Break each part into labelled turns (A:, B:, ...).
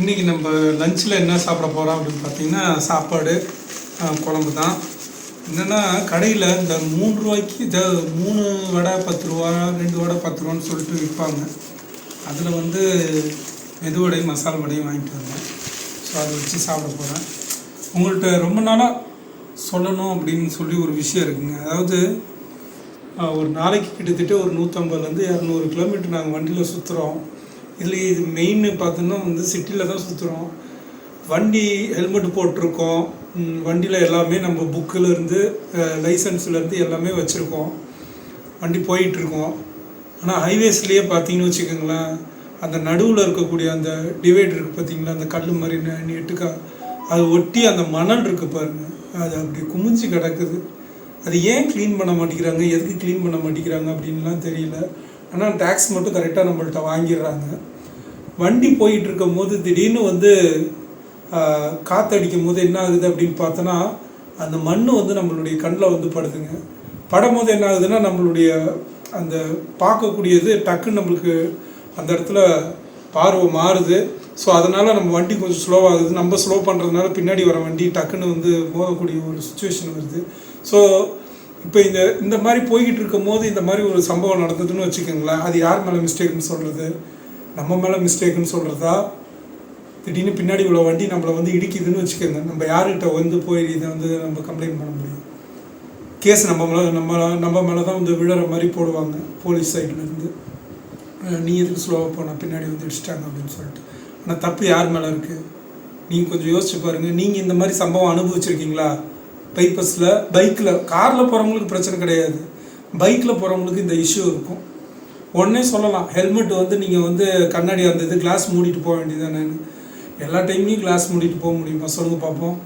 A: இன்றைக்கி நம்ம லஞ்சில் என்ன சாப்பிட போகிறோம் அப்படின்னு பார்த்தீங்கன்னா சாப்பாடு குழம்பு தான். என்னென்னா கடையில் இந்த மூணு ரூபாய்க்கு இந்த மூணு வடை பத்து ரூபா ரெண்டு வடை பத்து ரூபான்னு சொல்லிட்டு விற்பாங்க. அதில் வந்து மெது வடையும் மசாலா வடையும் வாங்கிட்டு வந்தேன். ஸோ அதை வச்சு சாப்பிட போகிறேன் உங்கள்கிட்ட ரொம்ப நாளாக சொல்லணும் அப்படின்னு சொல்லி ஒரு விஷயம் இருக்குங்க. அதாவது ஒரு நாளைக்கு கிட்டத்தட்ட ஒரு நூற்றம்பதுலேருந்து இரநூறு கிலோமீட்டர் நாங்கள் வண்டியில் சுற்றுறோம் இதில் இது மெயின்னு பார்த்தோன்னா வந்து சிட்டியில் தான் சுற்றுறோம் வண்டி ஹெல்மெட் போட்டிருக்கோம். வண்டியில் எல்லாமே நம்ம புக்கில் இருந்து லைசன்ஸ்லேருந்து எல்லாமே வச்சுருக்கோம். வண்டி போயிட்டுருக்கோம். ஆனால் ஹைவேஸ்லேயே பார்த்தீங்கன்னு வச்சுக்கோங்களேன் அந்த நடுவில் இருக்கக்கூடிய அந்த டிவைட் இருக்குது பார்த்தீங்களா அந்த கல் மாதிரி நீட்டுக்கா நெட்டுக்கா அது ஒட்டி அந்த மணல் இருக்குது பாருங்கள் அது அப்படி குமிஞ்சு கிடக்குது. அது ஏன் க்ளீன் பண்ண மாட்டேங்கிறாங்க? எதுக்கு க்ளீன் பண்ண மாட்டேங்கிறாங்க அப்படின்லாம் தெரியல. ஆனால் டேக்ஸ் மட்டும் கரெக்டாக நம்மள்கிட்ட வாங்கிடுறாங்க. வண்டி போயிட்டு இருக்கும் போது திடீர்னு வந்து காற்றடிக்கும் போது என்ன ஆகுது அப்படின்னு பார்த்தோன்னா அந்த மண் வந்து நம்மளுடைய கண்ணில் வந்து படுதுங்க. படும் போது என்ன ஆகுதுன்னா நம்மளுடைய அந்த பார்க்கக்கூடியது டக்குன்னு நம்மளுக்கு அந்த இடத்துல பார்வை மாறுது. ஸோ அதனால் நம்ம வண்டி கொஞ்சம் ஸ்லோவாகுது நம்ம ஸ்லோ பண்ணுறதுனால பின்னாடி வர வண்டி டக்குன்னு வந்து மோதக்கூடிய ஒரு சுச்சுவேஷன் வருது. ஸோ இப்போ இந்த இந்த மாதிரி போய்கிட்டு இருக்கும் போது இந்த மாதிரி ஒரு சம்பவம் நடந்ததுன்னு வச்சுக்கோங்களேன். அது யார் மேலே மிஸ்டேக்னு சொல்கிறது நம்ம மேலே மிஸ்டேக்குன்னு சொல்கிறதா திடீர்னு பின்னாடி உள்ள வண்டி நம்மளை வந்து இடிக்குதுன்னு வச்சுக்கோங்க. நம்ம யார்கிட்ட வந்து போய் இதை வந்து நம்ம கம்ப்ளைண்ட் பண்ண முடியும்? கேஸ் நம்ம மேலே நம்ம நம்ம மேலே தான் வந்து விழுற மாதிரி போடுவாங்க. போலீஸ் சைட்லேருந்து நீ எதுக்கு ஸ்லோவாக போனால் பின்னாடி வந்து இடிச்சிட்டாங்க அப்படின்னு சொல்லிட்டு. ஆனால் தப்பு யார் மேலே இருக்குது நீங்கள் கொஞ்சம் யோசிச்சு பாருங்கள் நீங்கள் இந்த மாதிரி சம்பவம் அனுபவிச்சிருக்கீங்களா? பைப்பஸில் பைக்கில் காரில் போகிறவங்களுக்கு பிரச்சனை கிடையாது. பைக்கில் போகிறவங்களுக்கு இந்த இஷ்யூ இருக்கும். உடனே சொல்லலாம் ஹெல்மெட் வந்து நீங்கள் வந்து கண்ணாடி அந்த இது கிளாஸ் மூடிட்டு போக வேண்டியதானேன்னு எல்லா டைம்லையும் கிளாஸ் மூடிட்டு போக முடியுமா? சொல்லுங்கள் பார்ப்போம்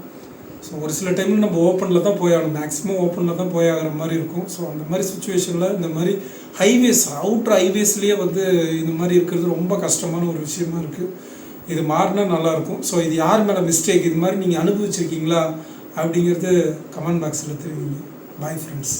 A: ஸோ ஒரு சில டைமில் நம்ம ஓப்பனில் தான் போய் ஆகணும். மேக்ஸிமம் ஓப்பனில் தான் போய் ஆகிற மாதிரி இருக்கும். ஸோ அந்த மாதிரி சுச்சுவேஷனில் இந்த மாதிரி ஹைவேஸ் அவுட்ரு ஹைவேஸ்லேயே வந்து இந்த மாதிரி இருக்கிறது ரொம்ப கஷ்டமான ஒரு விஷயமா இருக்குது இது மாறினா நல்லாயிருக்கும் ஸோ இது யார் மேலே மிஸ்டேக் இது மாதிரி நீங்கள் அனுபவிச்சிருக்கீங்களா? அப்படிங்கிறது கமெண்ட் பாக்ஸில் தெரிவிங்க பாய் ஃப்ரெண்ட்ஸ்